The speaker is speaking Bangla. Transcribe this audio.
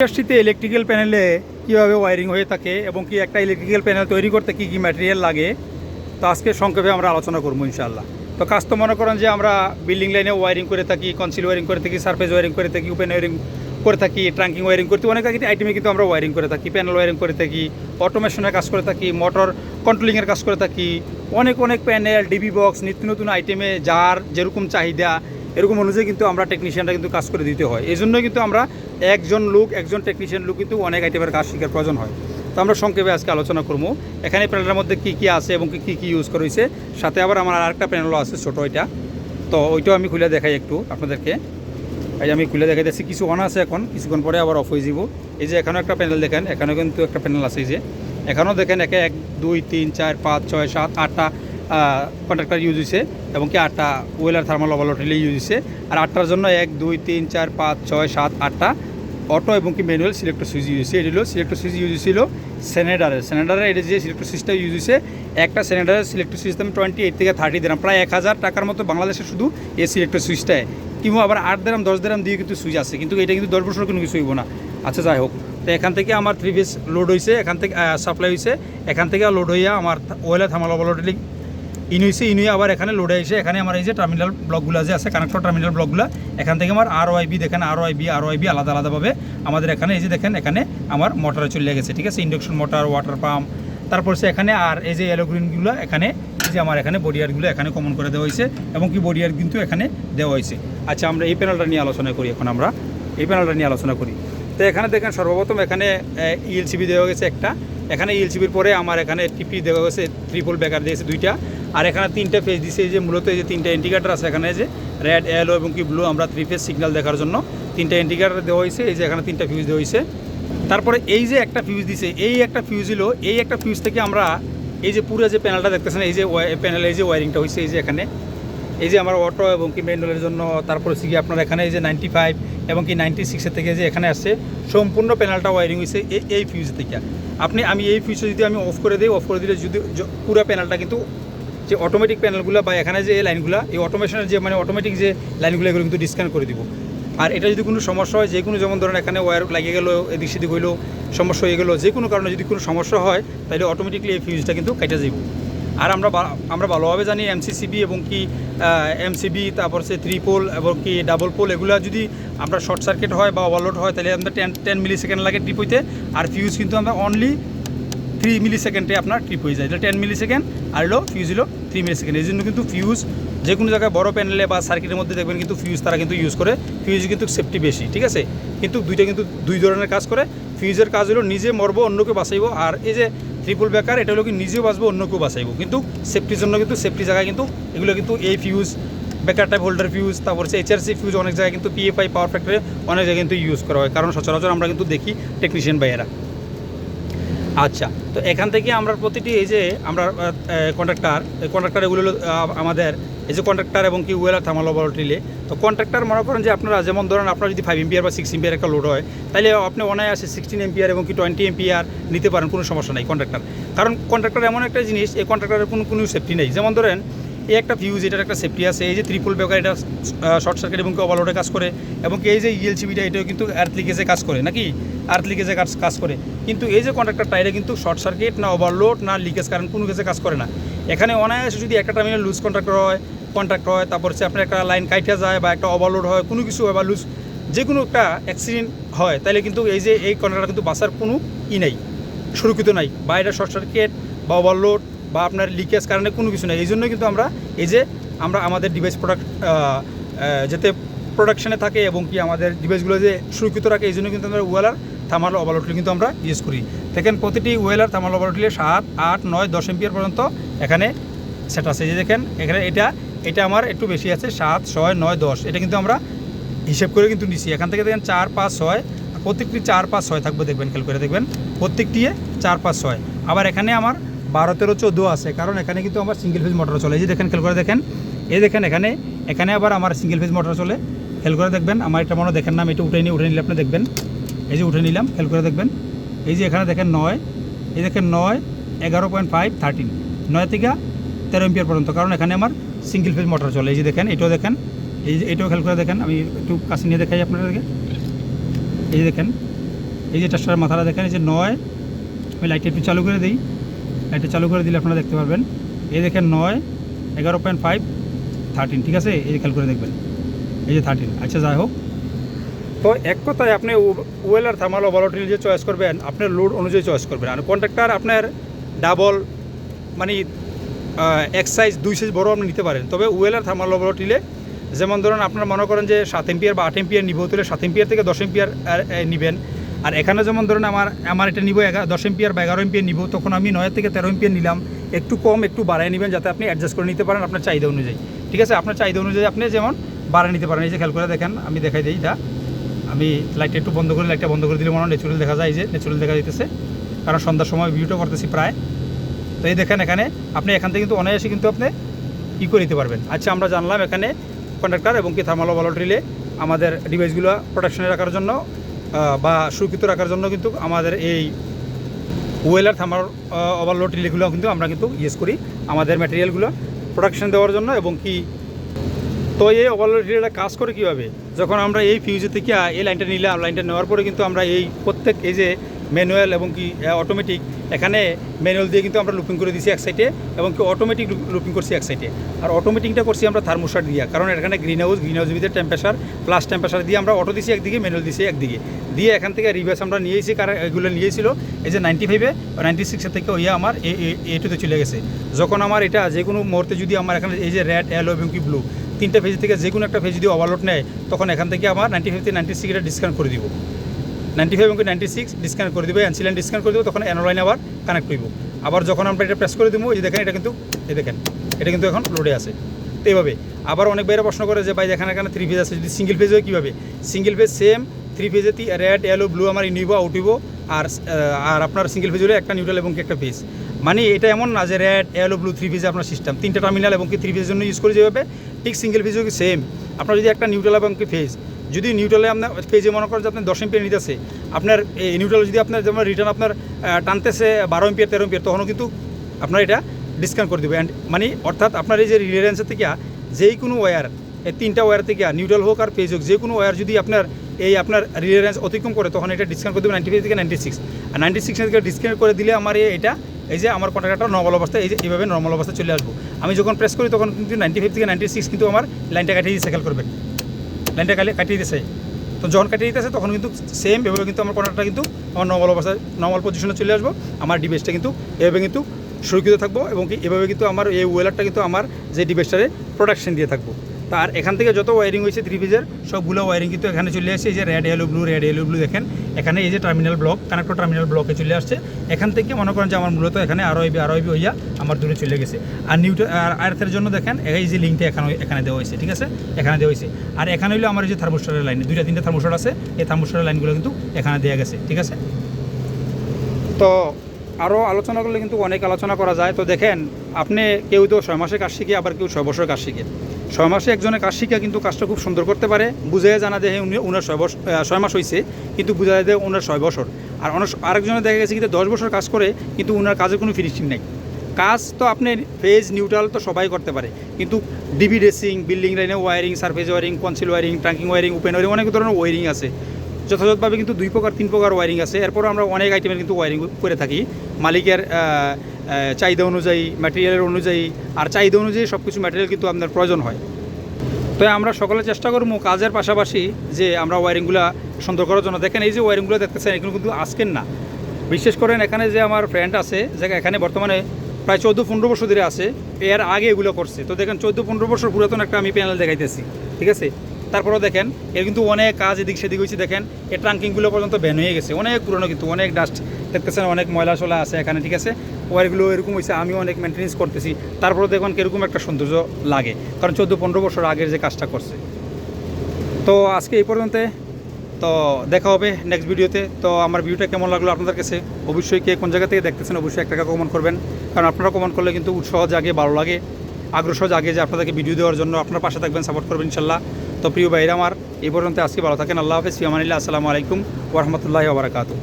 ইন্ডাস্ট্রিতে ইলেকট্রিক্যাল প্যানেলে কীভাবে ওয়ারিং হয়ে থাকে এবং কি একটা ইলেকট্রিক্যাল প্যানেল তৈরি করতে কী কী ম্যাটেরিয়াল লাগে, তো আজকে সংক্ষেপে আমরা আলোচনা করব ইনশাল্লাহ তো কাজ তো মনে করেন যে আমরা বিল্ডিং লাইনে ওয়ারিং করে থাকি কনসিল ওয়ারিং করে থাকি সারফেস ওয়ারিং করে থাকি ওপেন ওয়ারিং করে থাকি ট্রাঙ্কিং ওয়ারিং করতে অনেক আইটেমে কিন্তু আমরা ওয়ারিং করে থাকি প্যানেল ওয়ারিং করে থাকি অটোমেশনের কাজ করে থাকি মোটর কন্ট্রোলিংয়ের কাজ করে থাকি, অনেক অনেক প্যানেল ডিবি বক্স নিত্য নতুন আইটেমে যার যেরকম চাহিদা এরকম অনুযায়ী কিন্তু আমরা টেকনিশিয়ানরা কিন্তু কাজ করে দিতে হয়। এই জন্যই কিন্তু আমরা একজন লোক, একজন টেকনিশিয়ান লোক কিন্তু অনেক আইটেমের কাজ শেখার প্রয়োজন হয়। তো আমরা সংক্ষেপে আজকে আলোচনা করব। এখানে প্যানেলের মধ্যে কী কী আছে এবং কী কী ইউজ করা হয়েছে। সাথে আবার আমার আরেকটা প্যানেলও আছে, ছোটো ওইটা। তো ওইটাও আমি খুলে দেখাই একটু আপনাদেরকে। এই আমি খুলে দেখাই দিচ্ছি, কিছু অন আছে এখন, কিছুক্ষণ পরে আবার অফ হয়ে যাব এই যে এখানেও একটা প্যানেল দেখেন, এখানেও কিন্তু একটা প্যানেল আছে যে। এখানেও দেখেন একে এক, দুই, তিন, চার, পাঁচ, ছয়, সাত, আটটা কন্ট্রাক্টর ইউজ হয়েছে এবং কি আটটা ওয়েলার থার্মাল ওভারলোড ইউজ হয়েছে আর আটটার জন্য এক, দুই, তিন, চার, পাঁচ, ছয়, সাত, আটটা অটো এবং কি ম্যানুয়াল সিলেক্টর সুইচ ইউজ হয়েছে এটি হলো সিলেক্টর সুইচ ইউজ হয়েছিল সেনেডারের সেনেডারের এটা যে সিলেক্টর সুইচটা ইউজ হয়েছে একটা সেনেডারের সিলেক্টর সুইচ আমি টোয়েন্টি এইট থেকে থার্টি দিলাম। প্রায় এক হাজার টাকার মতো বাংলাদেশে শুধু এই সিলেক্টর সুইচটায় কিংবা আবার আট দিরাম দশ দিরাম দিয়ে কিন্তু সুইচ আছে। কিন্তু এটা কিন্তু দশ বছর কোনো কিছু হইব না। আচ্ছা যাই হোক। তো এখান থেকে আমার থ্রি পিস লোড হয়েছে এখান থেকে সাপ্লাই হয়েছে এখান থেকে লোড হইয়া আমার ওয়েলে থামাল ওভারলোড ইন হয়েছে ইন হয়ে আবার এখানে লোডে এসে এখানে আমার এই যে টার্মিনাল ব্লকগুলো যে আছে কানেক্টর টার্মিনাল ব্লকগুলো এখান থেকে আমার আর ওয়াইবি দেখেন আর ওয়াইবি আর ওয়াইবি আলাদা আলাদাভাবে আমাদের এখানে এই যে দেখেন, এখানে আমার মোটরে চলে গেছে, ঠিক আছে? ইন্ডাকশন মোটর ওয়াটার পাম্প তারপর সে এখানে আর এই যে এলো গ্রিনগুলো এখানে, এই যে আমার এখানে বডিয়ারগুলো এখানে কমন করে দেওয়া হয়েছে এবং কি বডিয়ার কিন্তু এখানে দেওয়া হয়েছে। আচ্ছা আমরা এই প্যানেলটা নিয়ে আলোচনা করি এখন আমরা। এই প্যানেলটা নিয়ে আলোচনা করি। তো এখানে দেখেন, সর্বপ্রথম এখানে ইএলসিবি দেওয়া গেছে একটা। এখানে ইএলসিবির পরে আমার এখানে টিপি দেওয়া গেছে ট্রিপল ব্যাকার দিয়েছে দুইটা। আর এখানে তিনটা ফেজ দিছে এই যে মূলত এই যে তিনটা ইন্ডিকেটার আছে এখানে যে রেড এলো এবং কি ব্লু আমরা থ্রি ফেজ সিগন্যাল দেখার জন্য তিনটা ইন্ডিকেটার দেওয়া হয়েছে এই যে এখানে তিনটা ফিউজ দেওয়া হয়েছে তারপরে এই যে একটা ফিউজ দিছে এই একটা ফিউজ হলো এই একটা ফিউজ থেকে আমরা এই যে পুরো যে প্যানেলটা দেখতেছেন এই যে প্যানেল এই যে ওয়ারিংটা হয়েছে এই যে এখানে এই যে আমার অটো এবং কি ম্যানুয়ালের জন্য তারপরে কি আপনার এখানে এই যে নাইনটি ফাইভ এবং কি নাইনটি সিক্সের থেকে যে এখানে আসছে সম্পূর্ণ প্যানেলটা ওয়ারিং হয়েছে এই এই ফিউজ থেকে আপনি আমি এই ফিউজটা যদি আমি অফ করে দিই অফ করে দিলে যদি পুরো প্যানেলটা কিন্তু যে অটোমেটিক প্যানেলগুলো বা এখানে যে লাইনগুলো, এই অটোমেশনের যে মানে অটোমেটিক যে লাইনগুলো, এগুলো কিন্তু ডিসকানেক্ট করে দিব। আর এটা যদি কোনো সমস্যা হয়, যে কোনো যেমন ধরেন এখানে ওয়্যার লাগিয়ে গেলো, এদিক সেদিক হইল, সমস্যা হয়ে গেলো, যে কোনো কারণে যদি কোনো সমস্যা হয়, তাহলে অটোমেটিকলি এই ফিউজটা কিন্তু কেটে যাব আর আমরা আমরা ভালোভাবে জানি এমসিসিবি এবং কি এমসিবি তারপর সে থ্রি পোল এবং কি ডাবল পোল এগুলো যদি আমরা শর্ট সার্কিট হয় বা ওভারলোড হয়, তাহলে আমাদের টেন টেন মিলি সেকেন্ড লাগে ট্রিপ হইতে। আর ফিউজ কিন্তু আমরা অনলি থ্রি মিলি সেকেন্ডে আপনার ট্রিপ হয়ে যায়। এটা টেন মিলি সেকেন্ড আর হলো ফিউজ হলো থ্রি মিলি সেকেন্ড এই জন্য কিন্তু ফিউজ যে কোনো জায়গায় বড় প্যানেলে বা সার্কিটের মধ্যে দেখবেন কিন্তু ফিউজ তারা কিন্তু ইউজ করে। ফিউজ কিন্তু সেফটি বেশি, ঠিক আছে? কিন্তু দুইটা কিন্তু দুই ধরনের কাজ করে। ফিউজের কাজ হলো নিজে মরবো, অন্যকে বাঁচাইবো। আর এই যে ট্রিপল ব্যাকার এটা হলো কি নিজেও বাঁচবো, অন্যকেও বাঁচাইবো। কিন্তু সেফটির জন্য কিন্তু সেফটি জায়গায় কিন্তু এগুলো কিন্তু এই ফিউজ বেকার টাইপ হোল্ডার ফিউজ তারপর হচ্ছে এইচআরসি ফিউজ অনেক জায়গায় কিন্তু পিএফআই পাওয়ার ফ্যাক্টরে অনেক জায়গায় কিন্তু ইউজ করা হয়। কারণ সচরাচর আমরা কিন্তু দেখি টেকনিশিয়ান ভাইয়েরা। আচ্ছা তো এখান থেকে আমরা প্রতিটি এই যে আমরা কন্ট্রাক্টর এই কন্ট্রাক্টর এগুলো আমাদের এই যে কন্ট্রাক্টর এবং কি ওয়েলার থার্মাল ল্যাবরেটরিলে তো কন্ট্রাক্টর মনে করেন যে আপনারা যেমন ধরেন আপনার যদি ফাইভ এমপিআর বা সিক্স এমপিআর একটা লোড হয় তাহলে আপনি অনায় অনায়াসে সিক্সটিন এমপিআর এবং কি টোয়েন্টি এমপিআর নিতে পারেন, কোনো সমস্যা নাই কন্ট্রাক্টর কারণ কন্ট্রাক্টর এমন একটা জিনিস, এই কন্ট্রাক্টরের কোনো কোনো সেফটি নেই। যেমন ধরেন এই একটা ফিউজ এটার একটা সেফটি আছে। এই যে ত্রিপুল বেকার এটা শর্ট সার্কিট এবং ওভারলোডে কাজ করে। এবং এই যে ইএলসিবিটা এটাও কিন্তু আর্থ লিকেজে কাজ করে, নাকি? আর্থ লিকেজে কাজ কাজ করে। কিন্তু এই যে কন্ট্রাক্টরটা এটা কিন্তু শর্ট সার্কিট না ওভারলোড না লিকেজ কারেন্ট কোনো কিছু কাজ করে না। এখানে অনায়াসে যদি একটা টার্মিনাল লুজ কন্ট্রাক্টর হয় কন্ট্রাক্টর হয়, তারপর হচ্ছে আপনার একটা লাইন কাইটে যায় বা একটা ওভারলোড হয়, কোনো কিছু হয় বা লুজ যে কোনো একটা অ্যাক্সিডেন্ট হয়, তাহলে কিন্তু এই যে এই কন্ট্রাক্টর কিন্তু বাঁচার কোনো ই নেই, সুরক্ষিত নাই। বা এটা শর্ট সার্কিট বা ওভারলোড বা আপনার লিকেজ কারণে কোনো কিছু নেই। এই জন্য কিন্তু আমরা এই যে আমরা আমাদের ডিভাইস প্রোডাক্ট যাতে প্রোডাকশানে থাকে এবং কি আমাদের ডিভাইসগুলো যে সুরক্ষিত রাখে, এই জন্য কিন্তু আমরা ওয়েলার থার্মাল ওভারলোডলি কিন্তু আমরা ইউজ করি। দেখেন প্রতিটি ওয়েলার থার্মাল ওভারলোডলি সাত, আট, নয়, দশ এমপিয়ার পর্যন্ত এখানে সেট আছে। যে দেখেন, এখানে এটা এটা আমার একটু বেশি আছে, সাত, ছয়, নয়, দশ। এটা কিন্তু আমরা হিসেব করে কিন্তু নিচ্ছি এখান থেকে দেখেন চার, পাঁচ, ছয়, প্রত্যেকটি চার, পাঁচ, ছয় থাকবে। দেখবেন, খেয়াল করে দেখবেন প্রত্যেকটি চার, পাঁচ, ছয়। আবার এখানে আমার বারো তেরো চোদ্দ আছে, কারণ এখানে কিন্তু আমার সিঙ্গেল ফেজ মোটর চলে। এই যে দেখেন, খেয়াল করে দেখেন। এই দেখেন, এখানে এখানে আবার আমার সিঙ্গেল ফেজ মোটর চলে। খেয়াল করে দেখবেন, আমার এটা মনে দেখেন না, আমি এটা উঠে নিয়ে উঠে নিলে আপনি দেখবেন। এই যে উঠে নিলাম, খেয়াল করে দেখবেন। এই যে এখানে দেখেন নয়, এই দেখেন নয়, এগারো পয়েন্ট ফাইভ থার্টিন নয় থেকে তেরো এম্পিয়ার পর্যন্ত, কারণ এখানে আমার সিঙ্গেল ফেজ মোটর চলে। এই যে দেখেন, এটাও দেখেন। এই যে, এটাও খেয়াল করে দেখেন, আমি একটু কাছে নিয়ে দেখাই আপনাদেরকে। এই যে দেখেন, এই যে টেস্টারের মাথাটা দেখেন, এই যে নয়, আমি লাইটটা একটু চালু করে দিই। লাইটটা চালু করে দিলে আপনারা দেখতে পারবেন। এই দেখেন নয়, এগারো পয়েন্ট ফাইভ থার্টিন ঠিক আছে? এই খেয়াল করে দেখবেন। এই যে থার্টিন আচ্ছা যাই হোক। তো এক কথায় আপনি ওয়েল আর থার্মাল ওভারলোটিল যে চয়েস করবেন, আপনার লোড অনুযায়ী চয়েস করবেন। আর কন্ট্রাক্টর আপনার ডাবল মানে এক সাইজ দুই সাইজ বড় আপনি নিতে পারেন। তবে ওয়েল আর থার্মাল ওভারলোটিলে যেমন ধরুন, আপনারা মনে করেন যে সাত এম্পিয়ার বা আট এম্পিয়ার নিব, তাহলে সাত এম্পিয়ার থেকে দশ এম্পিয়ার নেবেন। আর এখানে যেমন ধরুন আমার আমার এটা নিব এগারো দশ এম্পিয়ার বা এগারো এম্পিয়ার নিব, তখন আমি নয় থেকে তেরো এম্পিয়ার নিলাম। একটু কম, একটু বাড়ায় নেবেন যাতে আপনি অ্যাডজাস্ট করে নিতে পারেন আপনার চাহিদা অনুযায়ী। ঠিক আছে? আপনার চাহিদা অনুযায়ী আপনি যেমন বাড়ায় নিতে পারেন। এই যে খেয়াল করে দেখেন, আমি দেখাই দিই এটা। আমি লাইটটা একটু বন্ধ করে লাইটটা বন্ধ করে দিলে মনে হয় ন্যাচুরাল দেখা যায় যে ন্যাচুরাল দেখা যাইতেছে। কারণ সন্ধ্যার সময় ভিউটা করতেছি প্রায়। তো এই দেখেন এখানে, আপনি এখান থেকে কিন্তু অনায়াসে কিন্তু আপনি ই করে নিতে পারবেন। আচ্ছা আমরা জানলাম এখানে কন্ডাক্টার এবং কি থার্মাল ওভারলোটিলে আমাদের ডিভাইসগুলো প্রোটেকশনে রাখার জন্য। বা সুরক্ষিত রাখার জন্য কিন্তু আমাদের এই ওয়েলার থামার ওভারলোড রিলেগুলো কিন্তু আমরা কিন্তু ইউজ করি আমাদের ম্যাটেরিয়ালগুলো প্রোডাকশন দেওয়ার জন্য এবং কি তো এই ওভারলোড রিলেটা কাজ করে কীভাবে? যখন আমরা এই ফিউজে থেকে এই লাইনটা নিলাম লাইনটা নেওয়ার পরে কিন্তু আমরা এই প্রত্যেক এই যে ম্যানুয়াল এবং কি অটোমেটিক এখানে ম্যানুয়াল দিয়ে কিন্তু আমরা লুপিং করে দিছি এক সাইডে এবং কি অটোমেটিক লুপিং করছি এক সাইডে আর অটোমেটিকটা করছি আমরা থার্মোস্টার দিয়ে, কারণ এখানে গ্রিন হাউস গ্রিন হাউস ভিতরে টেম্পারেচার প্লাস টেম্পারেচার দিয়ে আমরা অটো দিছি একদিকে, ম্যানুয়াল দিছি একদিকে। দিয়ে এখান থেকে রিভার্স আমরা নিয়েছি কারণ এগুলো নিয়েছিল এই যে নাইনটি ফাইভে নাইনটি সিক্সের থেকে ওইয়া আমার এটুতে চলে গেছে। যখন আমার এটা যে কোনো মুহূর্তে যদি আমার এখানে এই যে রেড এলো এবং কি ব্লু তিনটা ফেজ থেকে যে কোনো একটা ফেজ যদি ওভারলোড নেয়, তখন এখান থেকে আমার নাইনটি ফাইভ থেকে নাইনটি সিক্সটা ডিসকাউন্ট করে দিব। নাইনটি ফাইভ এবং নাইনটি সিক্স ডিসকাউন্ট করে দেবো অ্যান্সিলেন ডিসকাউন্ট করে দেবো, তখন অ্যানোলাইন আবার কানেক্ট করব আবার যখন আমরা এটা প্রেস করে দেবো, এই দেখেন এটা কিন্তু, এই দেখেন, এটা কিন্তু এখন লোডে আছে। তো এইভাবে, আবার অনেক বাইরে প্রশ্ন করে যে, ভাই এখানে এখানে থ্রি ফেজ আছে, যদি সিঙ্গেল ফেজ হয় কীভাবে? সিঙ্গেল ফেজ সেম থ্রি ফেজে রেড ইয়েলো ব্লু আমার ইনিব আউট হইব আর আর আপনার সিঙ্গেল ফেজ হলে একটা নিউট্রাল এবং একটা ফেজ মানে এটা এমন না যে রেড ইয়েলো ব্লু থ্রি ফেজে আপনার সিস্টেম তিনটা টার্মিনাল এবং কি থ্রি ফেজের জন্য ইউজ করে যেভাবে, ঠিক সিঙ্গেল ফেজও কি সেম আপনার যদি একটা নিউট্রাল এবং কি ফেজ যদি নিউট্রালে আপনার পেজে মনে করেন যে আপনি দশ এম্পিয়ার নিতেছে, আপনার এই নিউট্রাল যদি আপনার যেমন রিটার্ন আপনার টানতেছে বারো এম্পিয়ার তেরো এম্পিয়ার তখনও কিন্তু আপনার এটা ডিসকাউন্ট করে দেবে। অ্যান্ড মানে অর্থাৎ আপনার এই যে রিলায়েন্সের থেকে যেই কোনো ওয়্যার এই তিনটা ওয়্যার থেকে নিউট্রাল হোক আর পেজ হোক, যে কোনো ওয়্যার যদি আপনার এই আপনার রিলায়েন্স অতিক্রম করে, তখন এটা ডিসকাউন্ট করে দেবে নাইনটি ফাইভ থেকে নাইনটি সিক্স আর নাইনটি সিক্স থেকে ডিসকাউন্ট করে দিলে আমার এটা, এই যে আমার কন্ট্রাক্টটা নর্মাল অবস্থা এই যে এইভাবে নর্মাল অবস্থা চলে আসব। আমি যখন প্রেস করি, তখন কিন্তু নাইনটি ফাইভ থেকে নাইনটি সিক্স কিন্তু আমার লাইনটা কাটিয়ে দিয়ে সাইকেল করবেন লাইনটা কালে কাটিয়ে দিতেছে তো যখন কাটিয়ে দিতেছে, তখন কিন্তু সেম এভাবে কিন্তু আমার কন্ট্রাক্টটা কিন্তু আমার নর্মাল অবস্থায় নর্মাল পজিশনে চলে আসব। আমার ডিভাইসটা কিন্তু এভাবে কিন্তু সুরক্ষিত থাকব এবং কি এভাবে কিন্তু আমার এই ওয়েলারটা কিন্তু আমার যে ডিভাইসটারে প্রোডাকশন দিয়ে থাকব। তার এখান থেকে যত ওয়ারিং হয়েছে থ্রি পিজের সবগুলো ওয়ারিং কিন্তু এখানে চলে আসছে এই যে red yellow blue red yellow blue দেখেন, এখানে এই যে টার্মিনাল ব্লক কানেক্টর টার্মিনাল ব্লকে চলে আসছে এখান থেকে মনে করেন যে আমার মূলত এখানে আরও আইবি আরও আইবি হইয়া আমার দূরে চলে গেছে। আর নিউটন আর আর্থের জন্য দেখেন, এই যে লিঙ্কটা এখানে এখানে দেওয়া হয়েছে, ঠিক আছে? এখানে দেওয়া হয়েছে। আর এখানে হইল আমার এই যে থার্মোস্টারের লাইন দুইটা, তিনটা থার্মোস্টার আছে, এই থার্মোস্টারের লাইনগুলো কিন্তু এখানে দেওয়া গেছে, ঠিক আছে? তো আরও আলোচনা করলে কিন্তু অনেক আলোচনা করা যায়। তো দেখেন, আপনি কেউ তো ছয় মাসে কাজ শিখে, আবার কেউ ছয় বছর কাজ শিখে। ছয় মাসে একজনের কাজ শিখে কিন্তু কাজটা খুব সুন্দর করতে পারে। বুঝে জানা যে হ্যাঁ, উনি ওনার ছয় বছর ছয় মাস হয়েছে কিন্তু বুঝা দেয় ওনার ছয় বছর। আর অনেক আরেকজনে দেখা গেছে কিন্তু দশ বছর কাজ করে কিন্তু ওনার কাজের কোনো ফিনিশিং নেই। কাজ তো আপনি ফেজ নিউট্রাল তো সবাই করতে পারে কিন্তু ডিবি ড্রেসিং বিল্ডিং লাইনে wiring surface wiring concealed wiring trunking wiring open wiring অনেক ধরনের ওয়ারিং আছে। যথাযথভাবে কিন্তু দুই প্রকার, তিন প্রকার ওয়ারিং আছে। এরপর আমরা অনেক আইটেমের কিন্তু ওয়ারিং করে থাকি। মালিকের চাহিদা অনুযায়ী ম্যাটেরিয়ালের অনুযায়ী, আর চাহিদা অনুযায়ী সব কিছু ম্যাটেরিয়াল কিন্তু আপনার প্রয়োজন হয়। তো আমরা সকলে চেষ্টা করব কাজের পাশাপাশি যে আমরা ওয়ারিংগুলো সুন্দর করার জন্য। দেখেন, এই যে ওয়ারিংগুলো দেখতেছেন, এগুলো কিন্তু আজকের না। বিশেষ করেন এখানে যে আমার ফ্রেন্ড আছে, যে এখানে বর্তমানে প্রায় চোদ্দ পনেরো বছর ধরে আছে, এর আগে এগুলো করছে। তো দেখেন, চোদ্দ পনেরো বছর পুরাতন একটা আমি প্যানেল দেখাইতেছি। ঠিক আছে? তারপরেও দেখেন, এর কিন্তু অনেক কাজ এদিক সেদিক হয়েছে, দেখেন এই ট্রাঙ্কিংগুলো পর্যন্ত ব্যান হয়ে গেছে। অনেক পুরনো কিন্তু, অনেক ডাস্ট দেখতেছেন, অনেক ময়লা চলা আছে এখানে, ঠিক আছে? ওয়ারগুলো এরকম হয়েছে আমি অনেক মেনটেন্স করতেছি। তারপরে দেখুন কীরকম একটা সৌন্দর্য লাগে, কারণ চোদ্দ পনেরো বছর আগের যে কাজটা করছে। তো আজকে এই পর্যন্ত, তো দেখা হবে নেক্সট ভিডিওতে তো আমার ভিডিওটা কেমন লাগল আপনাদের কাছে? অবশ্যই কে কোন জায়গা থেকে দেখতেছেন, অবশ্যই একটা কমেন্ট করবেন। কারণ আপনারা কমেন্ট করলে কিন্তু উৎসাহ জাগে, ভালো লাগে। আগ্রহ জাগে যে আপনাদেরকে ভিডিও দেওয়ার জন্য। আপনার পাশে থাকবেন সাপোর্ট করবেন, ইনশাল্লাহ। তো প্রিয় ভাইরা আমার এই পর্যন্ত আজকে ভালো থাকেন। আল্লাহ হাফেজ। ফিয়ামানিল্লাহ আসসালামু আলাইকুম ওরহমতুল্লাহ ওবরাকাতু